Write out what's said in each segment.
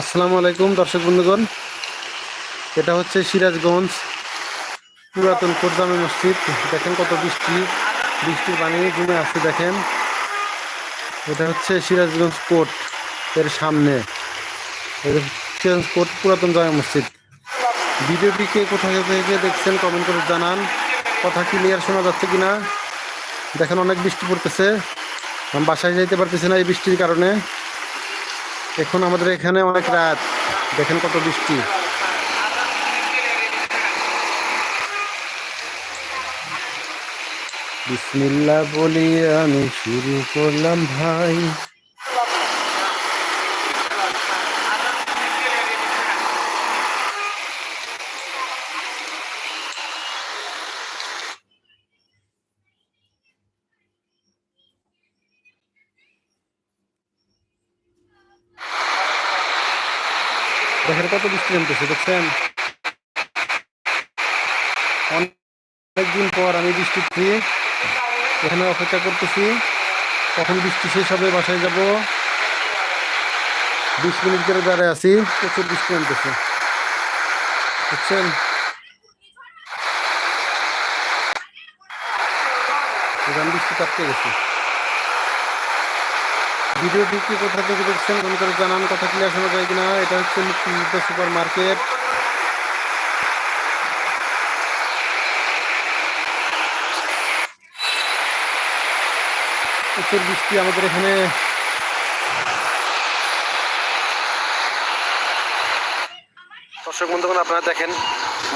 আসসালামু আলাইকুম, দর্শক বন্ধুগণ। এটা হচ্ছে সিরাজগঞ্জ পুরাতন কোরজামে মসজিদ। দেখেন কত বৃষ্টি, বৃষ্টির পানি জমে আছে, দেখেন। এটা হচ্ছে সিরাজগঞ্জ কোর্ট এর সামনে। সিরাজগঞ্জ কোর্ট পুরাতন জামে মসজিদ। ভিডিওটি কে কোথায় থেকে দেখছেন কমেন্ট করে জানান। কথা ক্লিয়ার শোনা যাচ্ছে কিনা? দেখেন অনেক বৃষ্টি পড়তেছে। বাসায় যাইতে পারতেছি না এই বৃষ্টির কারণে। এখন আমাদের এখানে অনেক রাত। দেখেন কত বৃষ্টি। বিসমিল্লা বলি আমি শুরু করলাম ভাই। কত বৃষ্টি নামতেছে দেখছেন? অনেকদিন পর আমি বৃষ্টি পেয়ে এখানে অপেক্ষা করতেছি। কখন বৃষ্টি শেষ হবে, বাসায় যাব। বিশ মিনিট করে দাঁড়ায় আছি, প্রচুর বৃষ্টি নামতেছে। বুঝছেন বৃষ্টি কাটতে গেছে। ভিডিওটি কি কোথা থেকে দেখছেন মনে করে জানান কথা ক্লিয়ার শোনা যায় কিনা। এটা হচ্ছে মুক্তিযুদ্ধ সুপার মার্কেট প্রচুর বৃষ্টি আমাদের এখানে। দর্শক বন্ধুগণ, আপনারা দেখেন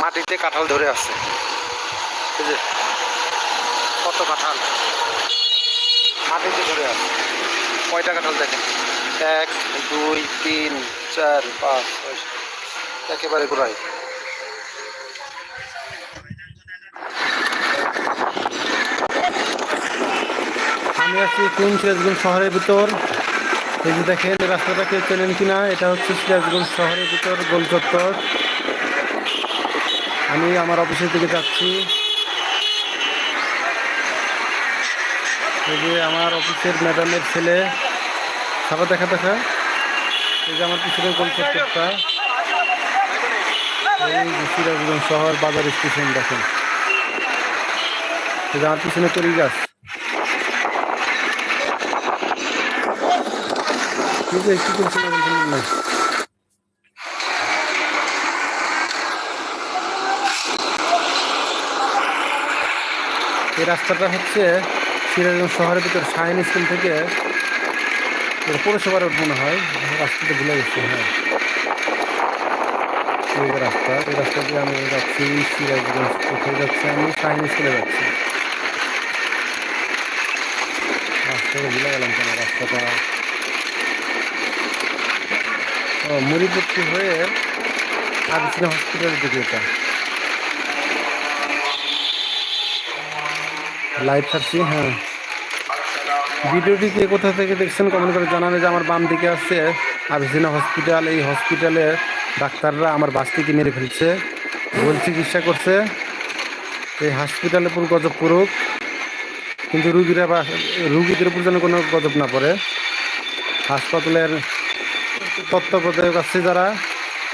মাটিতে কাঁঠাল ধরে আছে। কত কাঁঠাল। মাটিতে ধরে আছে। কাঁঠাল দেখেন এক, দুই, তিন, চার, পাঁচ, ছয় একেবারে গোড়ায় আমি আছি কোন সিরাজগঞ্জ শহরের ভিতর? এই যে দেখেন, রাস্তাটা কেউ চেনেন কিনা? এটা হচ্ছে সিরাজগঞ্জ শহরের ভিতর গোল চত্বর আমি আমার অফিসের দিকে যাচ্ছি। এই যে আমার অফিসের ম্যাডামের ছেলে খাবার দেখা দেখা এই যে আমার পিছনে গোল চত্বরটা এই শহর বাজার স্টেশন, দেখেন। এই যে আমার পিছনে তরি গাছ। এই রাস্তাটা হচ্ছে সিরাজগঞ্জ শহরের ভিতর শাহিন স্কুল থেকে পৌরসভা রোড মনে হয়, রাস্তাটা ভুলে গেছি হ্যাঁ। রাস্তা, এই রাস্তা দিয়ে আমি যাচ্ছি, সিরাজগঞ্জ কোথায় যাচ্ছি, আমি শাহিন স্কুলে যাচ্ছি। রাস্তাটা ভুলে গেলাম কেন, রাস্তাটা? ও মুড়িপট্টি হয়ে আদিসিনা হসপিটালের দিকে এটা। লাইভ ছাড়ছি হ্যাঁ। ভিডিওটি কে কোথা থেকে দেখছেন কমেন্ট করে জানানো যে আমার বাম দিকে আছে আবিসিনা হসপিটাল। এই হসপিটালে ডাক্তাররা আমার বাসটিকে মেরে ফেলছে। ভুল চিকিৎসা করছে। এই হসপিটালে পুরো গজব পড়ুক। কিন্তু রুগীরা বা রুগীদের উপর যেন কোনো গজব না পড়ে। হাসপাতালের তত্ত্বাবধায়ক আছে যারা।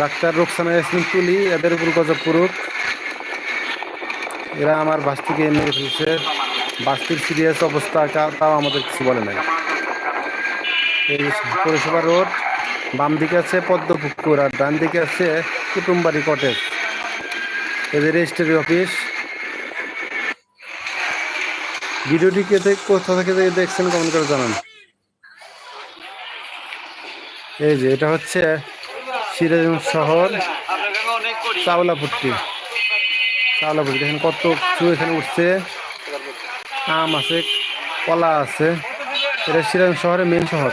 ডাক্তার রোকসানা ইয়াসমিন তুলি, এদের উপর গজব পড়ুক। এরা আমার বাসটিকে মেরে ফেলছে। বাসটির সিরিয়াস অবস্থা তাও আমাদের কিছু বলে নাই। এই পৌরসভা রোড, বাম দিকে আছে পদ্মপুকুর আর ডান দিকে আছে কুটুমবাড়ি কটেজ। এদের রেজিস্ট্রি অফিস। ভিডিওটি কে কোথা থেকে দেখছেন কমেন্ট করে জানান। এই যে, এটা হচ্ছে সিরাজগঞ্জ শহর, চাওলাপট্টি। চাওলাপট্টি, দেখেন কত কিছু এখানে উঠছে। আম আছে, কলা আছে। এটা সিরাজগঞ্জ শহরের মেন শহর।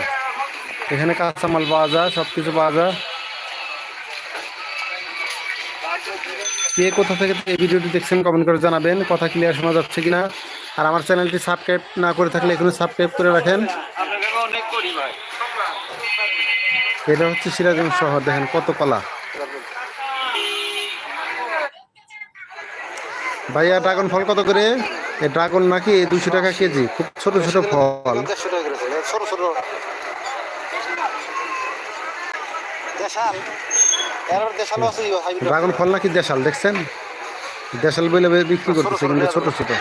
এখানে কাঁচামাল পাওয়া যায় সব কিছু পাওয়া যায়। কে কোথা থেকে এই ভিডিওটি দেখছেন কমেন্ট করে জানাবেন। কথা ক্লিয়ার শোনা যাচ্ছে কিনা? আর আমার চ্যানেলটি সাবস্ক্রাইব না করে থাকলে এখনও সাবস্ক্রাইব করে রাখেন। এটা হচ্ছে সিরাজগঞ্জ শহর, দেখেন কত কলা। ভাইয়া ড্রাগন ফল কত করে? ড্রাগন নাকি দুশো টাকা কেজি? খুব ছোট ছোট ফল। ছোট ছোট। ড্রাগন ফল নাকি দেশাল দেখছেন? দেশাল বলে বিক্রি করতেছে কিন্তু ছোট ছোট।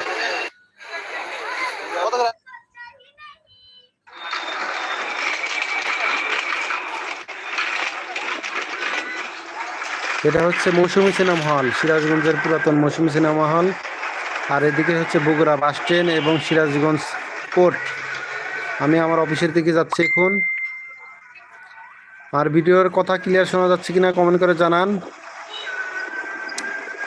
এটা হচ্ছে মৌসুমী সিনেমা হল সিরাজগঞ্জের পুরাতন মৌসুমী সিনেমা হল। আর এদিকে হচ্ছে বগুড়া বাস স্ট্যান্ড এবং সিরাজগঞ্জ কোর্ট। আমি আমার অফিসের দিকে যাচ্ছি এখন। আর ভিডিওর কথা ক্লিয়ার শোনা যাচ্ছে কিনা কমেন্ট করে জানান।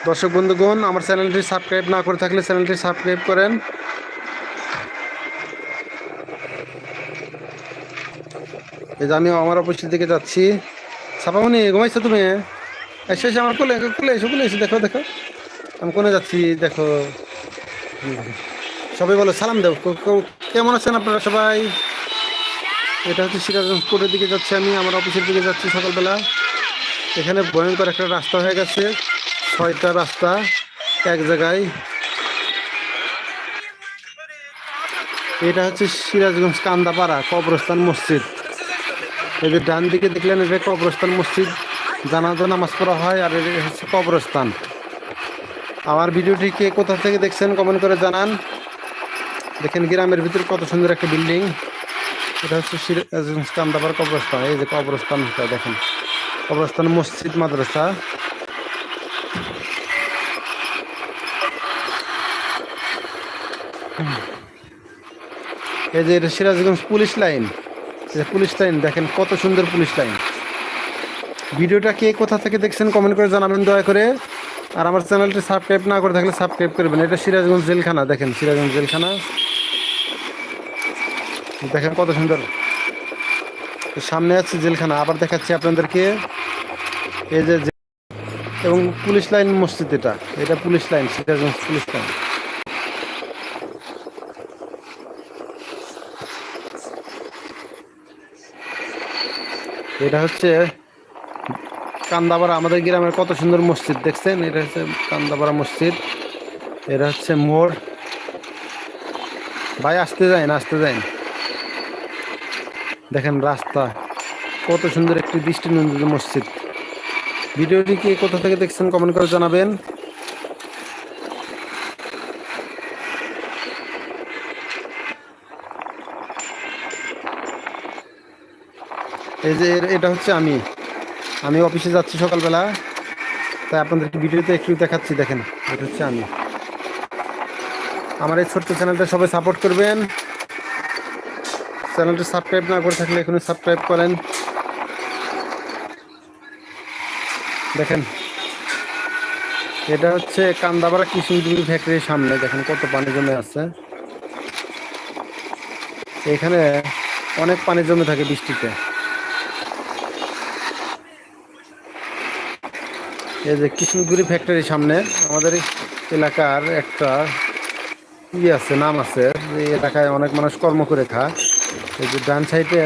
দর্শক বন্ধুগণ, আমার চ্যানেলটি সাবস্ক্রাইব না করে থাকলে চ্যানেলটি সাবস্ক্রাইব করেন। এই যে আমি আমার অফিসের দিকে যাচ্ছি। ছাপামনি, ঘুমাইছো তুমি? এসে এসে, আমার কোলে কোলে এসো, কোলে এসে, দেখো দেখো। আমি কোনে যাচ্ছি? দেখো। সবাই বলো, সালাম দেব কেমন আছেন আপনারা সবাই? এটা হচ্ছে সিরাজগঞ্জ কোর্টের দিকে যাচ্ছি আমি, আমার অফিসের দিকে যাচ্ছি সকালবেলা। এখানে ভয়ঙ্কর একটা রাস্তা হয়ে গেছে, ছয়টা রাস্তা এক জায়গায়। এটা হচ্ছে সিরাজগঞ্জ কান্দাপাড়া কবরস্থান মসজিদ। এই যে ডান দিকে দেখলেন, এটা কবরস্থান মসজিদ। জানাজা নামাজ পড়া হয় আর এটা হচ্ছে কবরস্থান। আমার ভিডিওটি কে কোথা থেকে দেখছেন কমেন্ট করে জানান। দেখেন গ্রামের ভিতরে কত সুন্দর একটা বিল্ডিং। এটা হচ্ছে কান্দাপাড়া কবরস্থান, এই যে কবরস্থানটা দেখেন। কবরস্থান মসজিদ, মাদ্রাসা। এই যে Sirajganj police line. Police line, দেখেন কত সুন্দর পুলিশ লাইন। ভিডিওটা কে কোথা থেকে দেখছেন কমেন্ট করে জানাবেন দয়া করে। আর আমার চ্যানেলটি সাবস্ক্রাইব না করে থাকলে সাবস্ক্রাইব করবেন। এটা সিরাজগঞ্জ জেলখানা, দেখেন সিরাজগঞ্জ জেলখানা। দেখেন কত সুন্দর। সামনে আছে জেলখানা, আবার দেখাচ্ছি আপনাদেরকে। এই যে এবং পুলিশ লাইন মসজিদ এটা। এটা police line, Sirajganj police line. এটা হচ্ছে কান্দাপাড়া, আমাদের গ্রামের কত সুন্দর মসজিদ, দেখছেন? এটা হচ্ছে কান্দাপাড়া মসজিদ, এটা হচ্ছে মোড়। ভাই, আসতে যাই না আসতে যাই দেখেন রাস্তা, কত সুন্দর একটি দৃষ্টিনন্দিত মসজিদ। ভিডিওটি কি কোথা থেকে দেখছেন কমেন্ট করে জানাবেন। এই যে, এটা হচ্ছে আমি। আমি অফিসে যাচ্ছি সকালবেলা, তাই আপনাদেরকে ভিডিওতে একটু দেখাচ্ছি, দেখেন, এটা হচ্ছে আমি। আমার এই ছোট্ট চ্যানেলটা সবাই সাপোর্ট করবেন। চ্যানেলটা সাবস্ক্রাইব না করে থাকলে এখনই সাবস্ক্রাইব করেন। দেখেন, এটা হচ্ছে কান্দাপাড়া কৃষ্ণজুড়ি ফ্যাক্টরির সামনে, দেখেন কত পানি জমে আছে। এখানে অনেক পানি জমে থাকে বৃষ্টিতে। এই যে কৃষ্ণগুড়ি ফ্যাক্টরির সামনে, আমাদের এলাকার একটা ই আছে, নাম আছে এই এলাকায় অনেক মানুষ কর্ম করে খায়। এই যে ডান সাইডে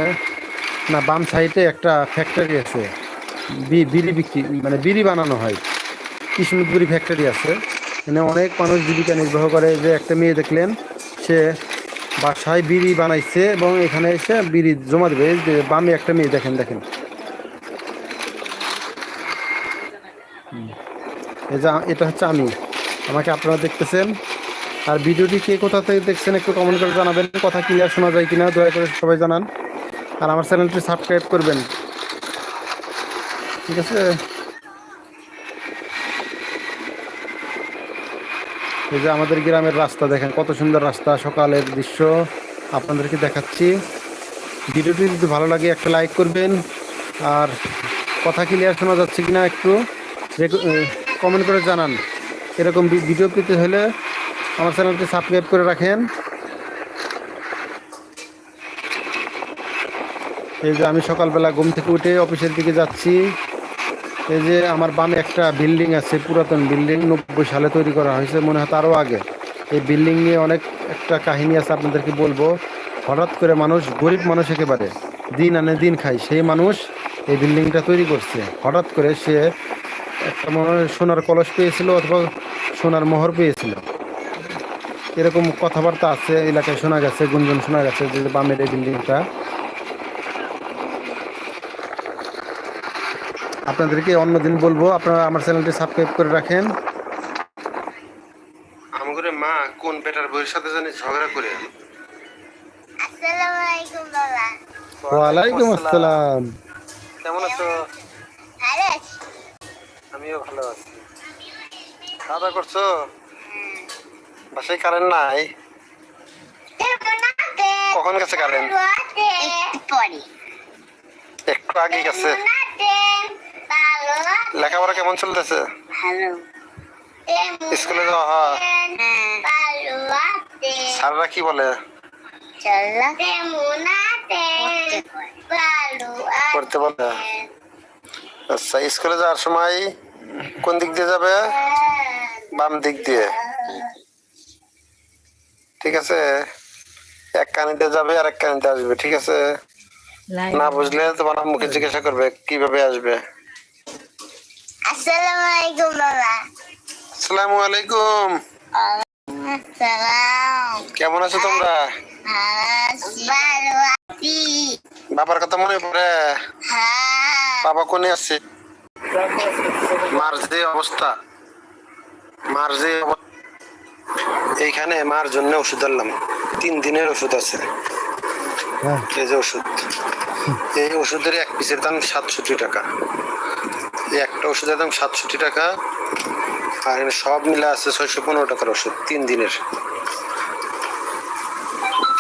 না, বাম সাইডে একটা ফ্যাক্টরি আছে বিড়ি বিক্রি মানে বিড়ি বানানো হয়। কৃষ্ণগুড়ি ফ্যাক্টরি আছে মানে অনেক মানুষ জীবিকা নির্বাহ করে। যে একটা মেয়ে দেখলেন, সে বাসায় বিড়ি বানাইছে এবং এখানে এসে বিড়ি জমা দেবে। যে বামে একটা মেয়ে দেখেন দেখেন। এই যে, এটা হচ্ছে আমি। আমাকে আপনারা দেখতেছেন। আর ভিডিওটি কে কোথা থেকে দেখছেন একটু কমেন্ট করে জানাবেন। কথা ক্লিয়ার শোনা যায় কিনা, দয়া করে সবাই জানান। আর আমার চ্যানেলটি সাবস্ক্রাইব করবেন। ঠিক আছে? এই যে আমাদের গ্রামের রাস্তা, দেখেন কত সুন্দর রাস্তা, সকালের দৃশ্য। আপনাদেরকে দেখাচ্ছি। ভিডিওটি যদি ভালো লাগে একটা লাইক করবেন। আর কথা ক্লিয়ার শোনা যাচ্ছে কিনা একটু। কমেন্ট করে জানান। এরকম ভিডিও পেতে হলে আমার চ্যানেলটি সাবস্ক্রাইব করে রাখেন। এই যে আমি সকালবেলা ঘুম থেকে উঠে অফিসের দিকে যাচ্ছি। এই যে আমার বামে একটা বিল্ডিং আছে, পুরাতন বিল্ডিং নব্বই সালে তৈরি করা হয়েছে, মনে হয় তারও আগে। এই বিল্ডিং নিয়ে অনেক একটা কাহিনী আছে আপনাদেরকে বলব। হঠাৎ করে মানুষ, গরিব মানুষ একেবারে, দিন আনে দিন খায়, সেই মানুষ এই বিল্ডিংটা তৈরি করছে। হঠাৎ করে সে একটা মনে হয় সোনার কলস পেয়েছিল অথবা সোনার মোহর পেয়েছিল। এরকম কথাবার্তা আছে এলাকায় শোনা গেছে গুঞ্জন শোনা গেছে যে বামের এই বিল্ডিংটা আপনাদেরকে অন্যদিন বলব আপনারা আমার চ্যানেলটি সাবস্ক্রাইব করে রাখেন। আমাদের মা কোন বেটার বইয়ের সাথে জানি ঝগড়া করে? আসসালামু আলাইকুম বাবা। ওয়ালাইকুম আসসালাম। কেমন আছো? ভালো আছি। আমিও ভালো আছি। খাওয়া করছ? বাসায় কারেন্ট নাই? কখন গেছে কারেন্ট একটু আগে গেছে। লেখাপড়া কেমন চলতেছে? স্কুলে যাওয়া হয়? স্যাররা কি বলে? পড়তে বলে। আচ্ছা স্কুলে যাওয়ার সময় কোন দিক দিয়ে যাবে? বাম দিক দিয়ে। ঠিক আছে? এক কানিতে যাবে আর এক কানিতে আসবে ঠিক আছে? না বুঝলে তোমার মুখে জিজ্ঞাসা করবে কীভাবে আসবে। আসসালামু আলাইকুম বাবা। আসসালামু আলাইকুম। কেমন আছো তোমরা? বাবার কথা মনে পড়ে? হ্যাঁ। বাবা কোনে আছে? মার যে অবস্থা মার যে এইখানে মার জন্য ওষুধ আনলাম। তিন দিনের ওষুধ আছে। হ্যাঁ। এই যে ওষুধ। এই ওষুধের এক পিসের দাম সাতষট্টি টাকা। এই একটা ওষুধের দাম সাতষট্টি টাকা। আর এখানে সব মিলে আছে ছয়শো পনেরো টাকার ওষুধ তিন দিনের।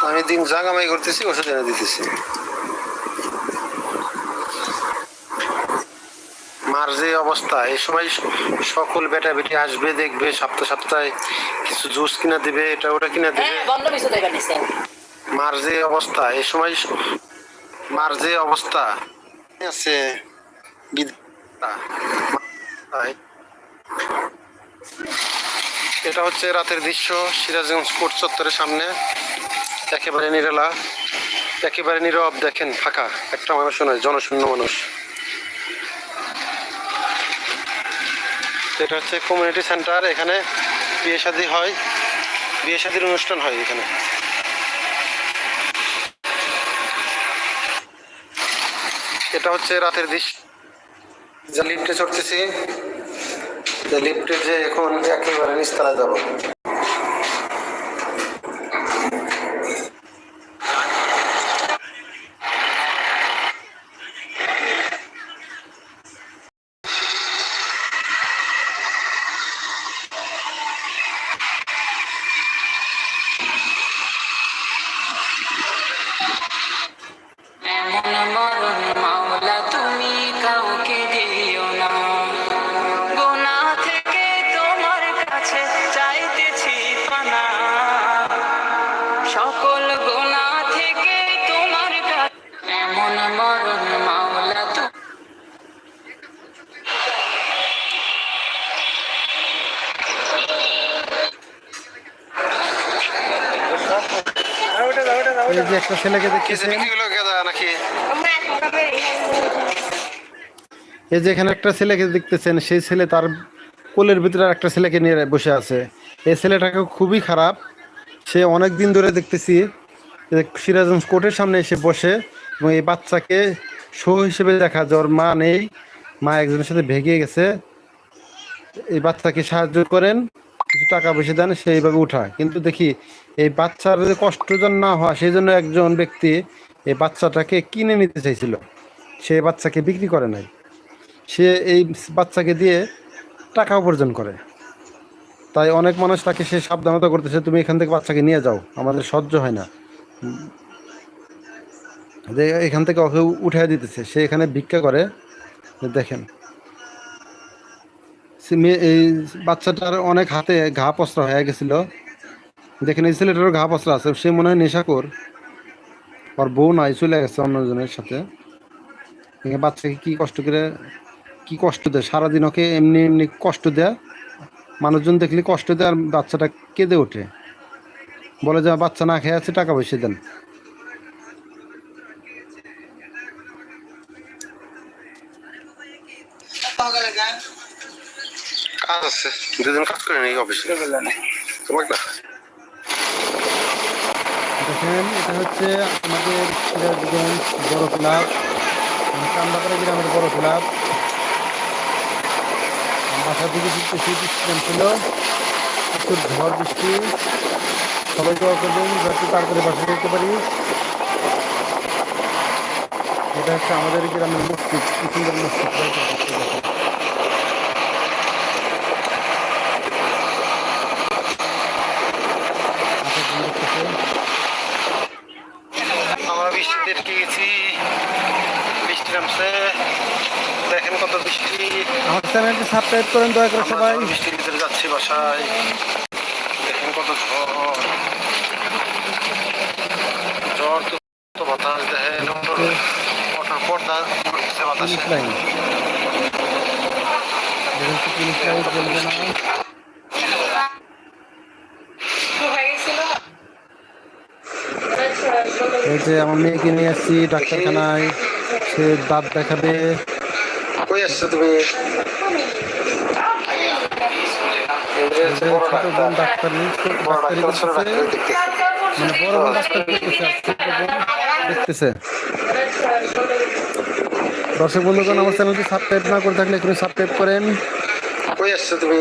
আমি দিন জাগামাই করতেছি ওষুধ এনে দিতেছি। মার যে অবস্থা এই সময় সকল বেটা বেটি আসবে দেখবে সপ্তাহ সপ্তাহে কিছু জুস কিনা দিবে এটা ওটা কিনা দিবে। হ্যাঁ মার যে অবস্থা এই সময় মার যে অবস্থা আছে এটা হচ্ছে রাতের দৃশ্য সিরাজগঞ্জ কোর্ট চত্বরের সামনে। একেবারে নিরালা একেবারে নীরব দেখেন ফাঁকা একটা মানুষ নয় জনশূন্য মানুষ। এটা হচ্ছে কমিউনিটি সেন্টার এখানে বিয়ে শাদী হয়, বিয়ে শির অনুষ্ঠান হয় এখানে। এটা হচ্ছে রাতের দৃশ্য। যে লিফটে চড়তেছি, যে লিফটে যে এখন একেবারে নিচতলা যাব। একটা ছেলেকে গেদা নাকি? এই যে এখানে একটা ছেলেকে দেখতেছেন সেই ছেলে তার কোলের ভিতরে একটা ছেলেকে নিয়ে বসে আছে। এই ছেলেটাকে খুবই খারাপ। সে অনেক দিন ধরে দেখতেছি যে সিরাজগঞ্জ কোর্টের সামনে এসে বসে এবং এই বাচ্চাকে শো হিসেবে দেখা যায় ওর মা নেই। মা একজনের সাথে ভেগে গেছে। এই বাচ্চাকে সাহায্য করেন কিছু টাকা পয়সা দেন সেইভাবে উঠায়। কিন্তু দেখি এই বাচ্চার যে কষ্ট যেন না হয়, সেই জন্য একজন ব্যক্তি এই বাচ্চাটাকে কিনে নিতে চাইছিল। সে বাচ্চাকে বিক্রি করে নাই। সে এই বাচ্চাকে দিয়ে টাকা উপার্জন করে। তাই অনেক মানুষ তাকে সে সাবধানতা করতেছে, তুমি এখান থেকে বাচ্চাকে নিয়ে যাও, আমাদের সহ্য হয় না। যে এখান থেকে ওকে উঠে দিতেছে। সে এখানে ভিক্ষা করে। দেখেন এই বাচ্চাটার অনেক হাতে ঘা পস্ত্র হয়ে গেছিল। দেখেন এই ছেলেটারও ঘা পস্ত্র আছে সে মনে হয় নেশাকর ওর বউ নাই চলে গেছে অন্যজনের সাথে। বাচ্চাকে কি কষ্ট করে কি কষ্ট দেয়? সারাদিন ওকে এমনি এমনি কষ্ট দেয়। মানুষজন দেখলে কষ্ট দেয় আর বাচ্চাটা কেঁদে ওঠে। বলে যে বাচ্চা না খেয়ে আছে টাকা পয়সা দেন। কাজ আছে। দুদিন কাজ করে নাকি অফিসে। তোমাকে না দেখেন, এটা হচ্ছে আমাদের সিরাজগঞ্জ বড় ক্লাব কান্দাপাড়া গ্রামের বড় ক্লাব। বাসা থেকে ফিরতেছি বৃষ্টি ছিল, প্রচুর ঝড় বৃষ্টি। সবাই দোয়া করবেন যাতে তারপরে বাসা যেতে পারি। এটা হচ্ছে আমাদের গ্রামের মসজিদ সুন্দর মসজিদ তাই তো দেখতে দেখো। আচ্ছা, সুন্দর থেকে। আমরা বৃষ্টিতে আটকে গেছি বৃষ্টি নামছে দেখেন কত বৃষ্টি আমার চ্যানেলটি সাবস্ক্রাইব করেন দয়া করে সবাই। বৃষ্টির ভিতরে যাচ্ছি বাসায় দেখেন কত ঝড়। ঝড় তো তো বাতাস দেখেন বাতাসে। জ্বলবে না। এই যে আমার মেয়েকে নিয়ে আসছি ডাক্তারখানায়। সে দাঁত দেখাবে। কই আসছো তুমি? দেখতেছি। দর্শক বন্ধুগণ আমার চ্যানেলটি সাবস্ক্রাইব না করে থাকলে এখানে সাবস্ক্রাইব করেন। কই আসছো তুমি?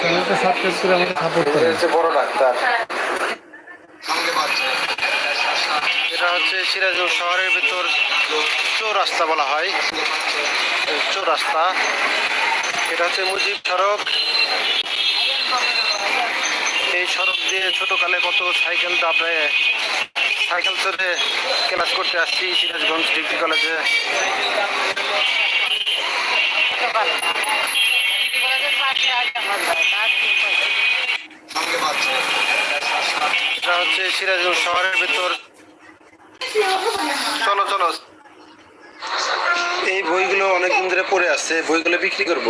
চ্যানেলটা সাবস্ক্রাইব করে আমাকে সাপোর্ট করেন। বড় ডাক্তার। এটা হচ্ছে সিরাজগঞ্জ শহরের ভিতর চৌরাস্তা বলা হয়। চৌরাস্তা এটা হচ্ছে মুজিব সড়ক। এই সড়ক দিয়ে ছোটকালে কত সাইকেল দাবড়ে সাইকেল চড়ে ক্লাস করতে আসছি সিরাজগঞ্জ ডিগ্রি কলেজে। এটা হচ্ছে সিরাজগঞ্জ শহরের ভিতর চলো চলো। এই বইগুলো অনেকদিন ধরে পড়ে আছে বইগুলো বিক্রি করব।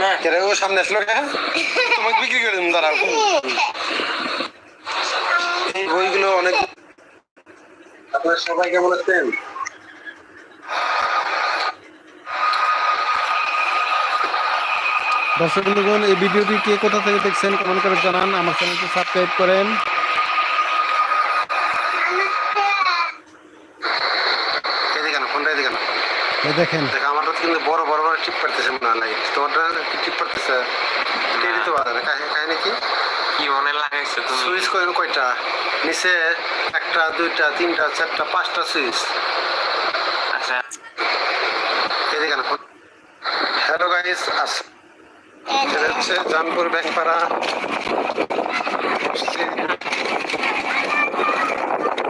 না। কেন ও সামনে আসলো কে তোমাকে বিক্রি করে দিন দাঁড়াও। এই বইগুলো অনেক আপনারা সবাই কেমন আছেন? দর্শক বন্ধুগণ এই ভিডিওটি কে কোথা থেকে দেখছেন কমেন্ট করে জানান। আমার চ্যানেলটি সাবস্ক্রাইব করেন এদিকে না ফোনটা এদিকে না এই দেখেন। দেখ আমারটা কিন্তু বড় বড় বড় টিপ পারতেছে মনে হয় লাইট তোমারটা টিপ পারতেছে টেরি তো পারে? না কাহিনী কাহিনী কি? কি মনে লাগাইছো তুমি? সুইচ কই কয়টা? নিচে একটা দুইটা তিনটা চারটা পাঁচটা সুইচ আচ্ছা। এদিকে না হ্যালো গাইস আস এটা হচ্ছে জানপুর ব্যাগপাড়া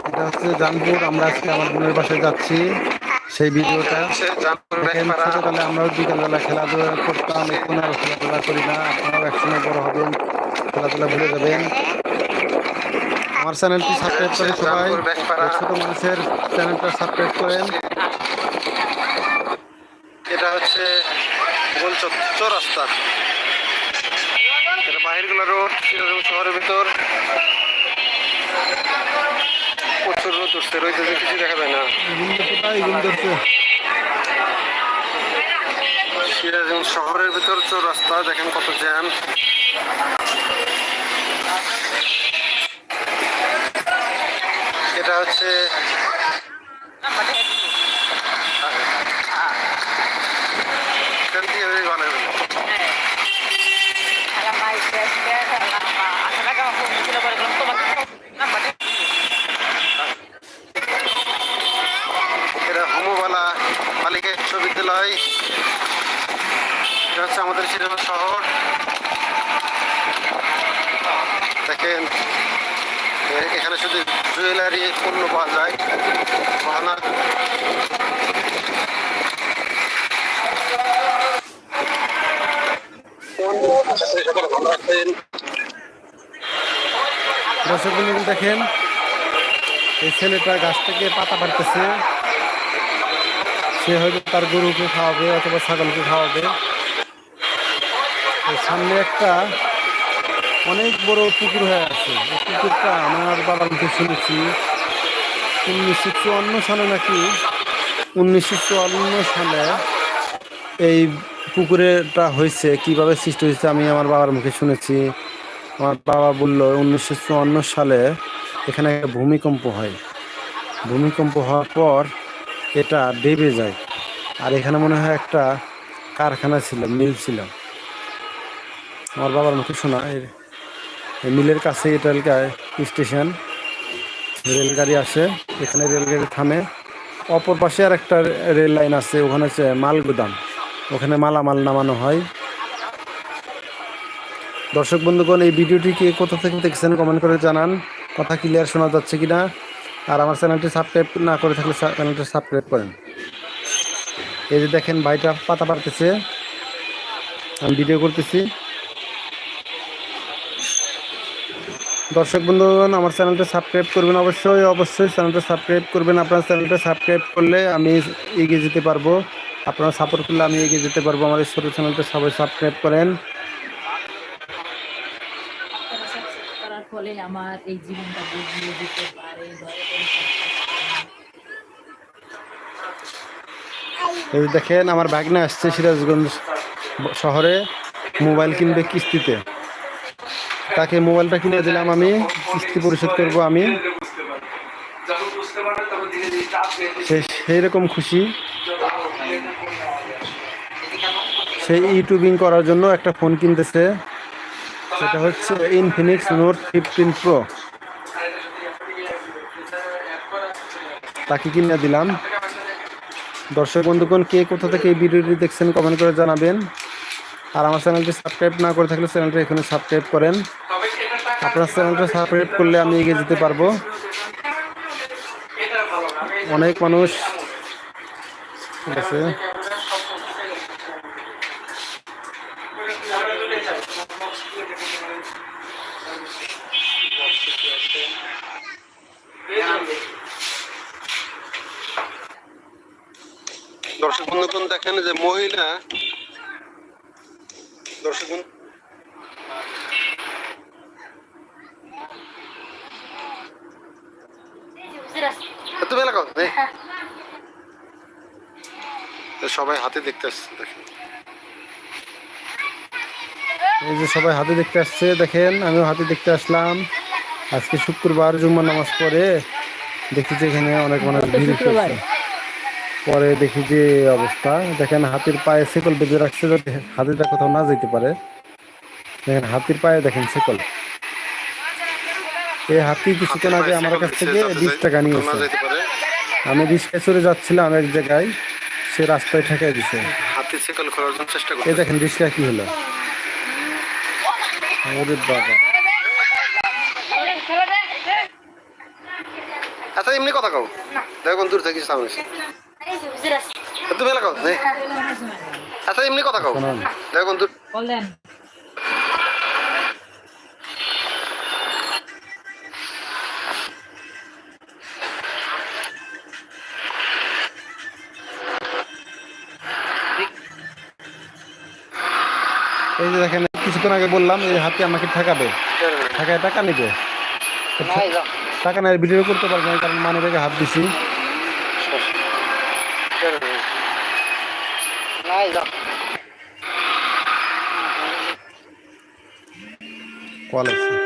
এটা হচ্ছে জানপুর আমরা আজকে আমার বোনের বাসায় যাচ্ছি। সেই ভিডিওটা ব্যাগপাড়া আমরাও বিকালবেলা খেলাধুলা করতাম এখন আর খেলাধুলা করি না আপনারাও একসময় বড় হবেন খেলাধুলা ভুলে যাবেন। আমার চ্যানেলটি সাবস্ক্রাইব করে সবাই ছোট মানুষের চ্যানেলটা সাবস্ক্রাইব করেন। এটা হচ্ছে গোল চৌরাস্তা। এটা বাহিরগুলা রোড শহরের ভিতর। যায় না। সিরাজগঞ্জ শহরের ভিতর রাস্তা দেখেন কত জ্যাম। এটা হচ্ছে এখান থেকে বেশ ভালো হবে। এটা হোমবালা বালিকা বিশ্ববিদ্যালয় সিনেমা শহর। দেখেন, এখানে শুধু জুয়েলারি পণ্য পাওয়া যায় গহনা ভালো আছেন দর্শক বন্ধু, দেখেন, এই ছেলেটা গাছ থেকে পাতা পারতেছে সে হয়তো তার গরুকে খাওয়াবে অথবা ছাগলকে খাওয়াবে। সামনে একটা অনেক বড় পুকুর হয়ে আছে। এই পুকুরটা আমার বাবার মুখে শুনেছি। উনিশশো চুয়ান্ন সালে নাকি, উনিশশো চুয়ান্ন সালে এই পুকুরেটা হয়েছে, কীভাবে সৃষ্টি হয়েছে আমি আমার বাবার মুখে শুনেছি। আমার বাবা বলল, উনিশশো চুয়ান্ন সালে এখানে ভূমিকম্প হয়। ভূমিকম্প হওয়ার পর এটা ডেবে যায়। আর এখানে মনে হয় একটা কারখানা ছিল, মিল ছিল। আমার বাবার মুখে শোনা, এই মিলের কাছে এটা স্টেশন। রেলগাড়ি আসে, এখানে রেলগাড়ি থামে। অপর পাশে আর একটা রেল লাইন আছে, ওখানে হচ্ছে মাল গুদাম ওখানে মালামাল নামানো হয়। দর্শক বন্ধুগণ, এই ভিডিওটি কে কোথা থেকে দেখছেন কমেন্ট করে জানান। কথা ক্লিয়ার শোনা যাচ্ছে কিনা? আর আমার চ্যানেলটি সাবস্ক্রাইব না করে থাকলে চ্যানেলটি সাবস্ক্রাইব করেন। এই যে দেখেন, ভাইটা পাতা পারতেছে আমি ভিডিও করতেছি। দর্শক বন্ধুগণ, আমার চ্যানেলটা সাবস্ক্রাইব করবেন অবশ্যই অবশ্যই চ্যানেলটা সাবস্ক্রাইব করবেন। আপনার চ্যানেলটা সাবস্ক্রাইব করলে আমি এগিয়ে যেতে পারব। আপনারা সাপোর্ট করলে আমি এগিয়ে যেতে পারব। আমার ছোটো চ্যানেলটা সবাই সাবস্ক্রাইব করুন। এই দেখেন, আমার ভাগনা আসছে সিরাজগঞ্জ শহরে। মোবাইল কিনবে কিস্তিতে। তাকে মোবাইলটা কিনে দিলাম আমি, কিস্তি পরিশোধ করব আমি। সেই রকম খুশি। সেই ইউটিউবিং করার জন্য একটা ফোন কিনতেছে। সেটা হচ্ছে ইনফিনিক্স নোট ফিফটিন প্রো তাকে কিনে দিলাম। দর্শক বন্ধুগণ, কে কোথা থেকে এই ভিডিওটি দেখছেন কমেন্ট করে জানাবেন। আর আমার চ্যানেলটি সাবস্ক্রাইব না করে থাকলে চ্যানেলটি এখানে সাবস্ক্রাইব করেন। আপনার চ্যানেলটা সাবস্ক্রাইব করলে আমি এগিয়ে যেতে পারব। অনেক মানুষ ঠিক আছে। দর্শক বন্ধুগণ, দেখেন যে মহিলা দর্শক বন্ধু। এত বেলা কত রে? তো সবাই হাতে দেখতে আসছে দেখেন। এই যে সবাই হাতে দেখতে আসছে দেখেন আমিও হাতে দেখতে আসলাম। আজকে শুক্রবার জুম্মা নামাজ পড়ে। দেখি যে এখানে অনেক মানুষ ভিড় করছে। পরে দেখি যে অবস্থা। দেখেন হাতির পায়ে শিকল বেঁধে রাখছে যাতে হাতিটা কোথাও না যেতে পারে। দেখেন হাতির পায়ে দেখেন শিকল। এই হাতি কিছুক্ষণ আগে আমার কাছ থেকে বিশ টাকা নিয়েছে। আমি রিক্সায় চড়ে যাচ্ছিলাম এক জায়গায় সে রাস্তায় ঠেকাই দিছে। হাতের সেকল খোলার জন্য চেষ্টা এই দেখেন রিক্সা কি হলো। ওরে বাবা। আচ্ছা এমনি কথা কও। দেখুন দূর থেকে সামনে কত রে? আচ্ছা এমনি কথা কও। দূর বলেন এই যে দেখেন কিছুক্ষণ আগে বললাম এই হাতি আমাকে ঠেকাবে। ঠেকায় টাকা নিবে। টাকা নেয় ভিডিও করতে পারব না কারণ মানে হাত দিছি। quero ver. Mais. Qual é?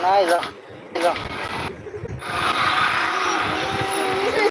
哪一个？哪一个？